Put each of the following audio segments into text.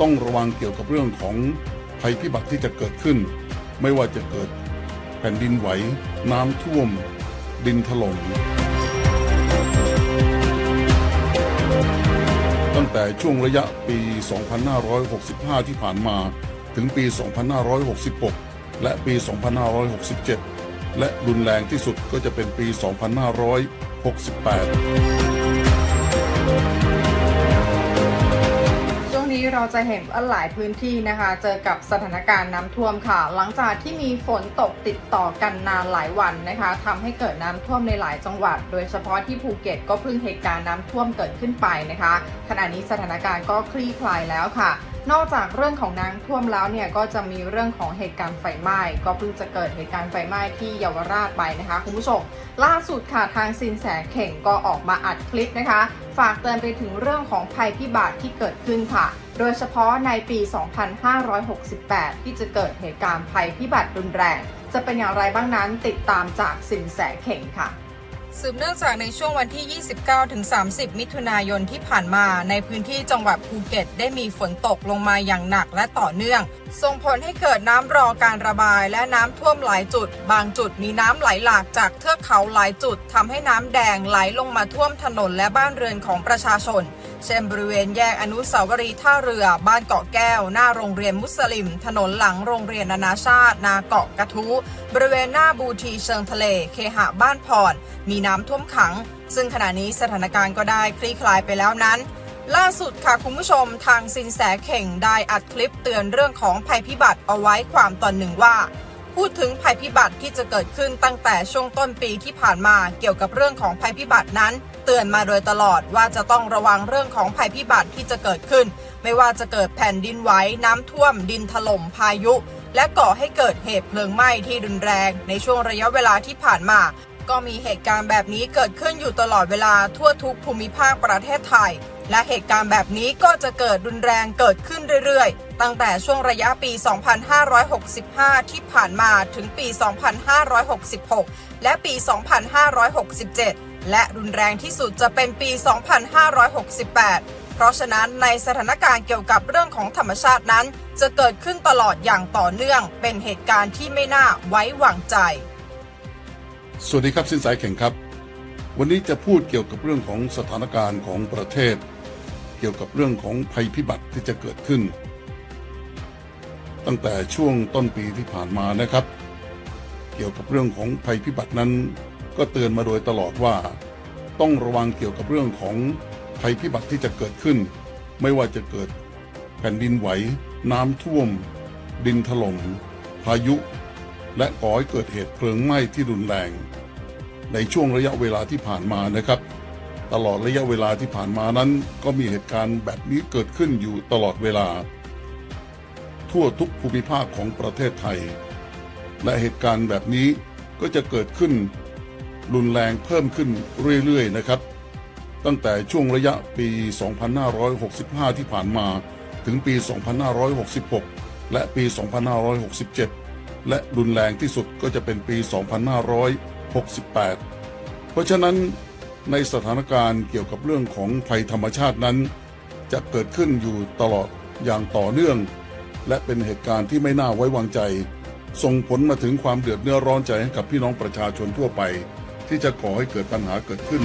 ต้องระวังเกี่ยวกับเรื่องของภัยพิบัติที่จะเกิดขึ้น ไม่ว่าจะเกิดแผ่นดินไหว น้ำท่วม ดินถล่มตั้งแต่ช่วงระยะปี 2565 ที่ผ่านมาถึงปี 2566 และปี 2567 และรุนแรงที่สุดก็จะเป็นปี 2568 เราจะเห็นว่าหลายพื้นที่นะคะ เจอกับสถานการณ์น้ำท่วมค่ะ หลังจากที่มีฝนตกติดต่อกันนานหลายวันนะคะทำให้เกิดน้ำท่วมในหลายจังหวัด โดยเฉพาะที่ภูเก็ตก็เพิ่งเหตุการณ์น้ำท่วมเกิดขึ้นไปนะคะ ขณะนี้สถานการณ์ก็คลี่คลายแล้วค่ะ นอกจากเรื่องของน้ำท่วมแล้วเนี่ยก็จะมีเรื่องของเหตุการณ์ไฟไหม้ ก็เพิ่งจะเกิดเหตุการณ์ไฟไหม้ที่เยาวราชไปนะคะ คุณผู้ชม ล่าสุดค่ะทางสินแสเข่งก็ออกมาอัดคลิปนะคะ ฝากเตือนไปถึงเรื่องของภัยพิบัติที่เกิดขึ้นค่ะ โดยเฉพาะในปี 2568 ที่จะเกิดเหตุการณ์ภัยพิบัติรุนแรง จะเป็นอย่างไรบ้างนั้นติดตามจากสินแสเข่งค่ะ สืบเนื่องจากในช่วงวันที่ 29-30 มิถุนายนที่ผ่านมาในพื้นที่จังหวัดภูเก็ต ได้มีฝนตกลงมาอย่างหนักและต่อเนื่อง ส่งผลให้เกิดน้ำรอการระบายและน้ำท่วมหลายจุด บางจุดมีน้ำไหลหลากจากเทือกเขาหลายจุดทำให้น้ำแดงไหลลงมาท่วมถนนและบ้านเรือนของประชาชน เช่นบริเวณแยกอนุสาวรีย์ท่าเรือบ้านเกาะแก้ว หน้าโรงเรียนมุสลิม ถนนหลังโรงเรียนนานาชาติ นาเกาะกระทู้บริเวณหน้าบูทีเชิงทะเล เคหะบ้านพรมีน้ำท่วมขัง ซึ่งขณะนี้สถานการณ์ก็ได้คลี่คลายไปแล้วนั้นล่าสุดค่ะคุณผู้ชมทางสินแสเข่งได้อัดคลิปเตือนเรื่องของภัยพิบัติเอาไว้ความตอนหนึ่งว่า พูดถึงภัยพิบัติที่จะเกิดขึ้นตั้งแต่ช่วงต้นปีที่ผ่านมาเกี่ยวกับเรื่องของภัยพิบัตินั้น เตือนมาโดยตลอดว่าจะต้องระวังเรื่องของภัยพิบัติที่จะเกิดขึ้น ไม่ว่าจะเกิดแผ่นดินไหวน้ำท่วม ดินถล่มพายุ และก่อให้เกิดเหตุเพลิงไหม้ที่รุนแรง ในช่วงระยะเวลาที่ผ่านมา ก็มีเหตุการณ์แบบนี้เกิดขึ้นอยู่ตลอดเวลาทั่วทุกภูมิภาคประเทศไทย และเหตุการณ์แบบนี้ก็จะเกิดรุนแรงเกิดขึ้นเรื่อยๆ ตั้งแต่ช่วงระยะปี 2565 ที่ผ่านมาถึงปี 2566 และปี 2567 และรุนแรงที่สุดจะเป็นปี 2568 เพราะฉะนั้นในสถานการณ์เกี่ยวกับเรื่องของธรรมชาตินั้น จะเกิดขึ้นตลอดอย่างต่อเนื่อง เป็นเหตุการณ์ที่ไม่น่าไว้วางใจ สวัสดีครับสินสายแข่งครับ วันนี้จะพูดเกี่ยวกับเรื่องของสถานการณ์ของประเทศ เกี่ยวกับเรื่องของภัยพิบัติที่จะเกิดขึ้น ตั้งแต่ช่วงต้นปีที่ผ่านมานะครับ เกี่ยวกับเรื่องของภัยพิบัตินั้น ก็เตือนมาโดยตลอดว่า ต้องระวังเกี่ยวกับเรื่องของภัยพิบัติที่จะเกิดขึ้น ไม่ว่าจะเกิดแผ่นดินไหว น้ำท่วม ดินถล่มพายุ และก่อให้เกิดเหตุเพลิงไหม้ที่รุนแรง ในช่วงระยะเวลาที่ผ่านมานะครับ ตลอดระยะเวลาที่ผ่านมานั้น ก็มีเหตุการณ์แบบนี้เกิดขึ้นอยู่ตลอดเวลา ทั่วทุกภูมิภาคของประเทศไทย และเหตุการณ์แบบนี้ก็จะเกิดขึ้น รุนแรงเพิ่มขึ้นเรื่อยๆนะครับ ตั้งแต่ช่วงระยะปี 2565 ที่ผ่านมาถึงปี 2566 และปี 2567 และรุนแรงที่สุดก็จะเป็นปี 2568 เพราะฉะนั้นในสถานการณ์เกี่ยวกับเรื่องของภัยธรรมชาตินั้น จะเกิดขึ้นอยู่ตลอดอย่างต่อเนื่อง และเป็นเหตุการณ์ที่ไม่น่าไว้วางใจ ส่งผลมาถึงความเดือดเนื้อร้อนใจให้กับพี่น้องประชาชนทั่วไป ที่จะก่อให้เกิดปัญหาเกิดขึ้น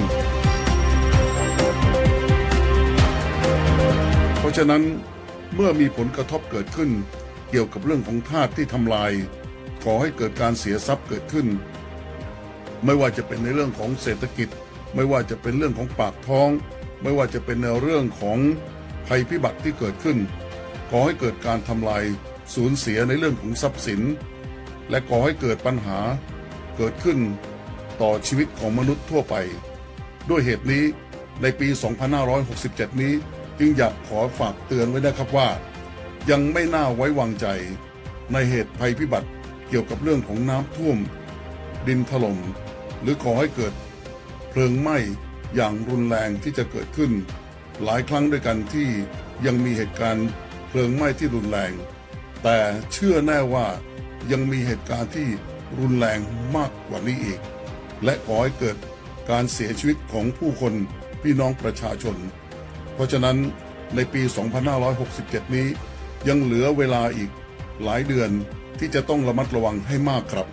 เพราะฉะนั้นเมื่อมีผลกระทบเกิดขึ้น เกี่ยวกับเรื่องของธาตุที่ทำลาย ขอให้เกิดการเสียทรัพย์เกิดขึ้น ไม่ว่าจะเป็นในเรื่องของเศรษฐกิจ ไม่ว่าจะเป็นเรื่องของปากท้อง ไม่ว่าจะเป็นในเรื่องของภัยพิบัติที่เกิดขึ้น ขอให้เกิดการทำลายสูญเสียในเรื่องของทรัพย์สิน และก่อให้เกิดปัญหาเกิดขึ้นต่อชีวิตของมนุษย์ทั่วไป ด้วยเหตุนี้ในปี 2567 นี้จึงอยากขอฝากเตือนไว้นะครับว่า ยังไม่น่าไว้วางใจ ในเหตุภัยพิบัติเกี่ยวกับเรื่องของน้ำท่วม ดินถล่มหรือขอให้เกิด เพลิงไหม้อย่างรุนแรงที่จะเกิดขึ้น หลายครั้งด้วยกันที่ยังมีเหตุการณ์ ลิงไหม้ที่รุนแรง แต่เชื่อแน่ว่ายังมีเหตุการณ์ที่รุนแรงมากกว่านี้อีก และขอให้เกิดการเสียชีวิตของผู้คนพี่น้องประชาชน เพราะฉะนั้นในปี 2567 นี้ยังเหลือเวลาอีกหลายเดือนที่จะต้องระมัดระวังให้มากครับ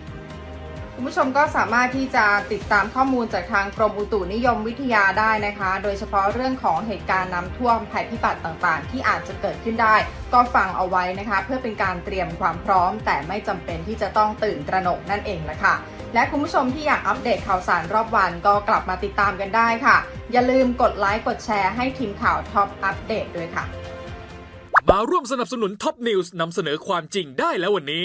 คุณผู้ชมก็สามารถที่จะติดตามข้อมูลจากทางกรมอุตุนิยมวิทยาได้นะคะ โดยเฉพาะเรื่องของเหตุการณ์น้ำท่วมภัยพิบัติต่างๆ ที่อาจจะเกิดขึ้นได้ ก็ฟังเอาไว้นะคะ เพื่อเป็นการเตรียมความพร้อม แต่ไม่จำเป็นที่จะต้องตื่นตระหนกนั่นเองแหละค่ะและคุณผู้ชมที่อยากอัปเดตข่าวสารรอบวันก็กลับมาติดตามกันได้ค่ะ อย่าลืมกดไลค์กดแชร์ให้ทีมข่าวท็อปอัปเดตด้วยค่ะ มาร่วมสนับสนุนท็อปนิวส์นำเสนอความจริงได้แล้ววันนี้